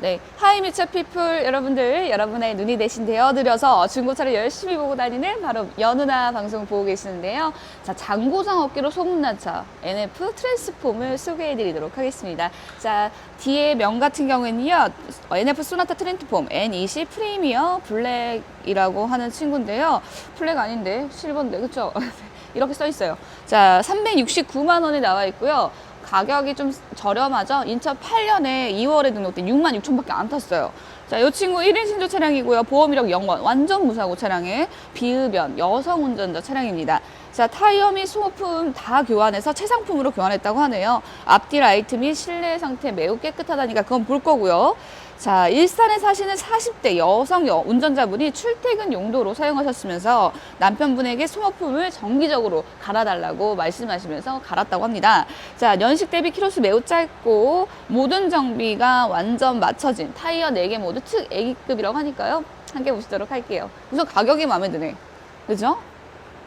네, 하이미처 피플 여러분들, 여러분의 눈이 대신 되어드려서 중고차를 열심히 보고 다니는 바로 연우나 방송 보고 계시는데요. 자, 장고장 업계로 소문난 차 NF 트랜스폼을 소개해드리도록 하겠습니다. 자, 뒤에 명 같은 경우에는요, 어, NF 소나타 트랜스폼 N20 프리미어 블랙이라고 하는 친구인데요. 블랙 아닌데 실버인데 그쵸? 이렇게 써 있어요. 자, 369만 원에 나와 있고요. 가격이 좀 저렴하죠. 2008년에 2월에 등록된 6만 6천밖에 안 탔어요. 자, 이 친구 1인 신조 차량이고요. 보험이력 0원, 완전 무사고 차량에 비흡연 여성 운전자 차량입니다. 자, 타이어 및 소모품 다 교환해서 최상품으로 교환했다고 하네요. 앞뒤 라이트 및 실내 상태 매우 깨끗하다니까 그건 볼 거고요. 자, 일산에 사시는 40대 여성 여- 운전자분이 출퇴근 용도로 사용하셨으면서 남편분에게 소모품을 정기적으로 갈아달라고 말씀하시면서 갈았다고 합니다. 자, 연식 대비 키로수 매우 짧고 모든 정비가 완전 맞춰진 타이어 4개 모두 특 애기급이라고 하니까요. 함께 보시도록 할게요. 우선 가격이 마음에 드네. 그죠?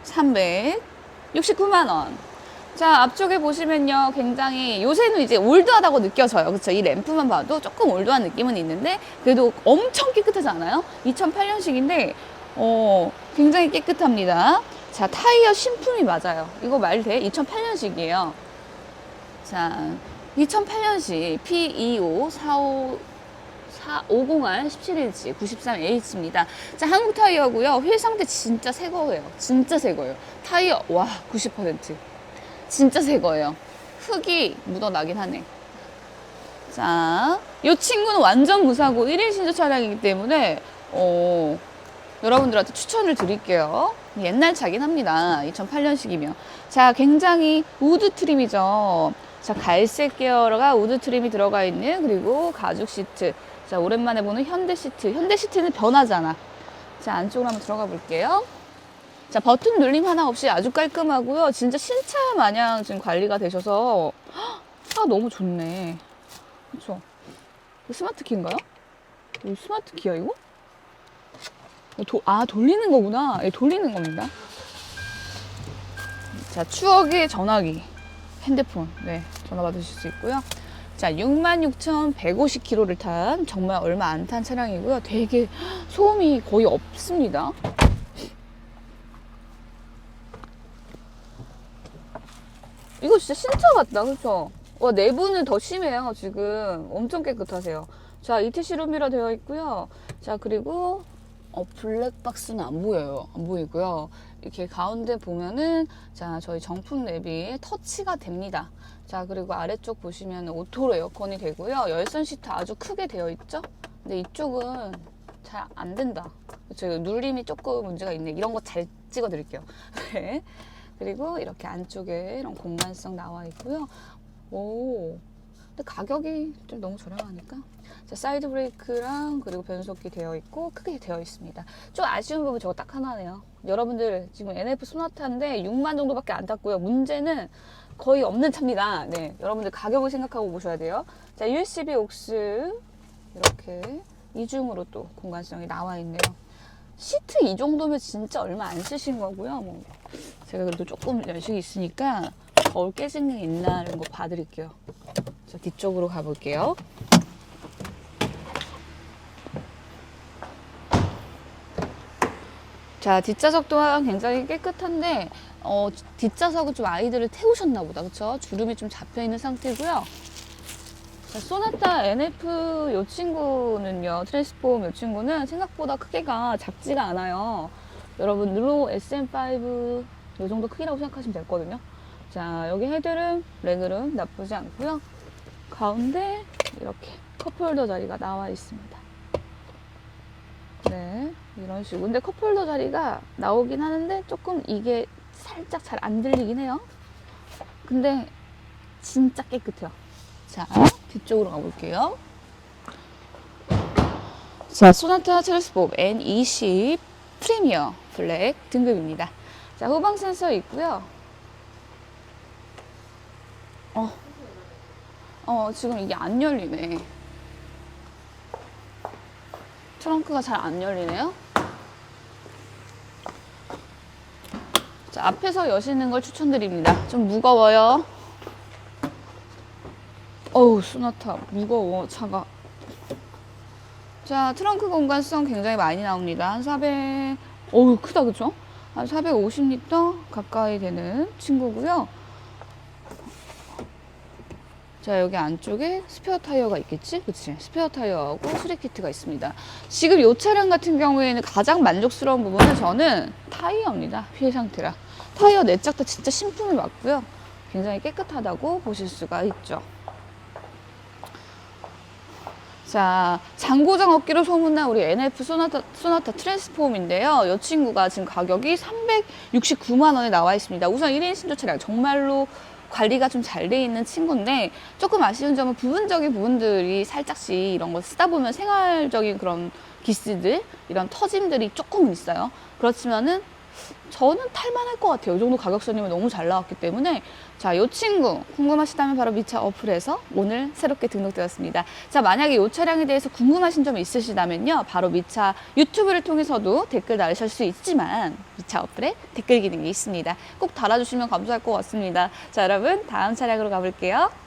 369만 원. 자, 앞쪽에 보시면요. 굉장히 요새는 이제 올드하다고 느껴져요. 그렇죠? 이 램프만 봐도 조금 올드한 느낌은 있는데 그래도 엄청 깨끗하지 않아요? 2008년식인데 어, 굉장히 깨끗합니다. 자, 타이어 신품이 맞아요. 이거 말 돼? 2008년식이에요. 자, 2008년식 P25 45 450R 17인치 93H입니다. 자, 한국 타이어고요. 휠 상태 진짜 새 거예요. 진짜 새 거예요. 타이어 와, 90%. 진짜 새 거예요. 흙이 묻어나긴 하네. 자, 이 친구는 완전 무사고 1인 신조 차량이기 때문에 어, 여러분들한테 추천을 드릴게요. 옛날 차긴 합니다. 2008년식이면. 자, 굉장히 우드 트림이죠. 자, 갈색 계열가 우드 트림이 들어가 있는 그리고 가죽 시트. 자, 오랜만에 보는 현대 시트. 현대 시트는 변하잖아. 자, 안쪽으로 한번 들어가 볼게요. 자, 버튼 눌림 하나 없이 아주 깔끔하고요. 진짜 신차 마냥 지금 관리가 되셔서 헉, 아, 너무 좋네. 이거 스마트 키인가요? 스마트 키야, 이거? 어, 도, 아, 돌리는 거구나. 예, 돌리는 겁니다. 자, 추억의 전화기. 핸드폰. 네, 전화 받으실 수 있고요. 자, 66,150km를 탄 정말 얼마 안 탄 차량이고요. 되게 소음이 거의 없습니다. 이거 진짜 신차 같다, 그쵸? 와, 내부는 더 심해요, 지금. 엄청 깨끗하세요. 자, ETC 룸이라 되어 있고요. 자, 그리고, 어, 블랙박스는 안 보여요. 안 보이고요. 이렇게 가운데 보면은, 자, 저희 정품 랩이 터치가 됩니다. 자, 그리고 아래쪽 보시면 오토로 에어컨이 되고요. 열선 시트 아주 크게 되어 있죠? 근데 이쪽은 잘 안 된다. 그쵸? 눌림이 조금 문제가 있네. 이런 거 잘 찍어 드릴게요. 네. 그리고 이렇게 안쪽에 이런 공간성 나와 있고요. 오. 근데 가격이 좀 너무 저렴하니까. 자, 사이드 브레이크랑 그리고 변속기 되어 있고 크게 되어 있습니다. 좀 아쉬운 부분 저거 딱 하나네요. 여러분들 지금 NF 소나타인데 6만 정도밖에 안 탔고요. 문제는 거의 없는 차입니다. 네, 여러분들 가격을 생각하고 보셔야 돼요. 자, USB 옥스 이렇게 이중으로 또 공간성이 나와 있네요. 시트 이 정도면 진짜 얼마 안 쓰신 거고요. 뭐 제가 그래도 조금 연식이 있으니까 거울 깨진 게 있나 이런 거 봐드릴게요. 자, 뒤쪽으로 가볼게요. 자, 뒷좌석 또한 굉장히 깨끗한데, 어, 뒷좌석은 좀 아이들을 태우셨나 보다. 그쵸? 주름이 좀 잡혀 있는 상태고요. 자, 소나타 NF 요 친구는요, 트랜스폼 요 친구는 생각보다 크기가 작지가 않아요. 여러분, 르노 SM5 요 정도 크기라고 생각하시면 되거든요. 자, 여기 헤드룸, 레그룸 나쁘지 않고요. 가운데 이렇게 컵홀더 자리가 나와 있습니다. 네, 이런 식으로. 근데 컵홀더 자리가 나오긴 하는데 조금 이게 살짝 잘 안 들리긴 해요. 근데 진짜 깨끗해요. 자, 뒤쪽으로 가볼게요. 자, 소나타 트랜스폼 N20 프리미어 블랙 등급입니다. 자, 후방 센서 있고요. 어, 어, 지금 이게 안 열리네. 트렁크가 잘 안 열리네요. 자, 앞에서 여시는 걸 추천드립니다. 좀 무거워요. 어우, 소나타 무거워, 차가. 자, 트렁크 공간성 굉장히 많이 나옵니다. 한 400, 어우, 크다, 그쵸? 한 450리터 가까이 되는 친구고요. 자, 여기 안쪽에 스페어 타이어가 있겠지? 그치? 스페어 타이어하고 수리 키트가 있습니다. 지금 이 차량 같은 경우에는 가장 만족스러운 부분은 저는 타이어입니다. 피해 상태라. 타이어 다 진짜 신품을 맞고요. 굉장히 깨끗하다고 보실 수가 있죠. 자, 장고장 업기로 소문난 우리 NF 소나타, 소나타 트랜스폼인데요. 이 친구가 지금 가격이 369만 원에 나와 있습니다. 우선 1인 신조 차량 정말로 관리가 좀 잘 돼 있는 친구인데 조금 아쉬운 점은 부분적인 부분들이 살짝씩 이런 거 쓰다 보면 생활적인 그런 기스들, 이런 터짐들이 조금은 있어요. 그렇지만은 저는 탈만할 것 같아요. 이 정도 가격선이면 너무 잘 나왔기 때문에 자, 이 친구 궁금하시다면 바로 미차 어플에서 오늘 새롭게 등록되었습니다. 자, 만약에 이 차량에 대해서 궁금하신 점이 있으시다면요. 바로 미차 유튜브를 통해서도 댓글 달으실 수 있지만 미차 어플에 댓글 기능이 있습니다. 꼭 달아주시면 감사할 것 같습니다. 자, 여러분 다음 차량으로 가볼게요.